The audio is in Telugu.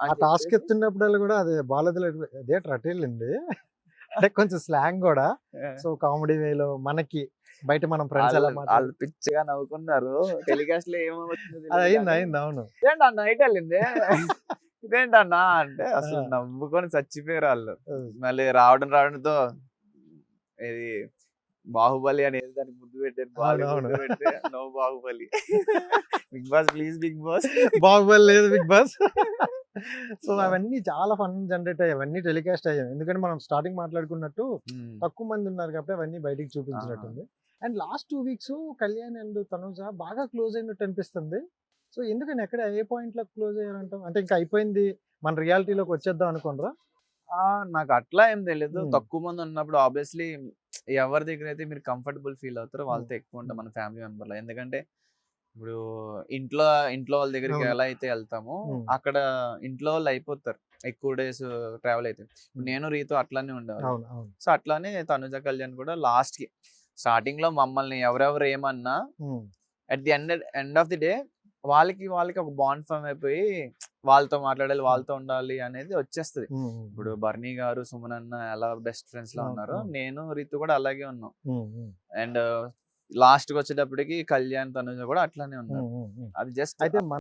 ఆ టాస్క్ ఎత్తున్నప్పుడల్లా కూడా అది బాలదులు అదే వెళ్ళింది అంటే కొంచెం స్లాంగ్ కూడా. సో కామెడీ వేలో మనకి బయట మనం ఫ్రెండ్స్ వాళ్ళు పిచ్చిగా నవ్వుకున్నారు. టెలికాస్ట్లో ఏమవుతుంది అది అయింది అయింది అవును. ఏంటన్న నైట్ వెళ్ళింది ఇదేంటన్నా అంటే అసలు. నవ్వుకొని చచ్చిపోయారు వాళ్ళు. మళ్ళీ రావడం రావడంతో ఇది బాహుబలి అనేది దానికి ముద్దు పెట్టారు బాలి అవును, ముద్దు పెట్టి no Baahubali. Big boss please big boss. Baahubali లేదు బిగ్ బాస్. సో అవన్నీ చాలా ఫన్ జనరేట్ అయ్యాయి. అవన్నీ టెలికాస్ట్ అయ్యాయి. ఎందుకంటే మనం స్టార్టింగ్ మాట్లాడుకున్నట్టు తక్కువ మంది ఉన్నారు కాబట్టి అవన్నీ బయటికి చూపించినట్టుంది. And last two weeks Kalyan and Tanuja బాగా క్లోజ్ అయినట్టు అనిపిస్తుంది. సో ఎందుకని ఎక్కడ ఏ పాయింట్లో క్లోజ్ అయ్యారంటాం అంటే ఇంకా అయిపోయింది. మన రియాలిటీలోకి వచ్చేద్దాం అనుకోనరా ఆ, నాకు అట్లా ఏం తెలియదు. తక్కువ మంది ఉన్నప్పుడు ఆబ్వియస్లీ ఎవరి దగ్గర అయితే మీరు కంఫర్టబుల్ ఫీల్ అవుతారో వాళ్ళతో ఎక్కువ ఉంటాం మన ఫ్యామిలీ మెంబర్లో ఎందుకంటే ఇప్పుడు ఇంట్లో ఇంట్లో వాళ్ళ దగ్గరికి. ఎలా అయితే వెళ్తామో. అక్కడ ఇంట్లో వాళ్ళు అయిపోతారు. ఎక్కువ డేస్ ట్రావెల్ అయితే. నేను రీతో అట్లానే ఉండేవాళ్ళు. సో అట్లానే తనుజ కళ్యాణ్ కూడా లాస్ట్కి స్టార్టింగ్లో మమ్మల్ని ఎవరెవరు ఏమన్నా at the end end of the day వాళ్ళకి వాళ్ళకి ఒక బాండ్ ఫామ్ అయిపోయి వాళ్ళతో మాట్లాడాలి వాళ్ళతో ఉండాలి అనేది వచ్చేస్తుంది. ఇప్పుడు బర్నీ గారు సుమన్ అన్న ఎలా బెస్ట్ ఫ్రెండ్స్లో ఉన్నారో. నేను రీతు కూడా అలాగే ఉన్నాం. అండ్ లాస్ట్కి వచ్చేటప్పటికి కళ్యాణ్ తనుజ కూడా అట్లానే ఉన్నారు. అది జస్ట్ అయితే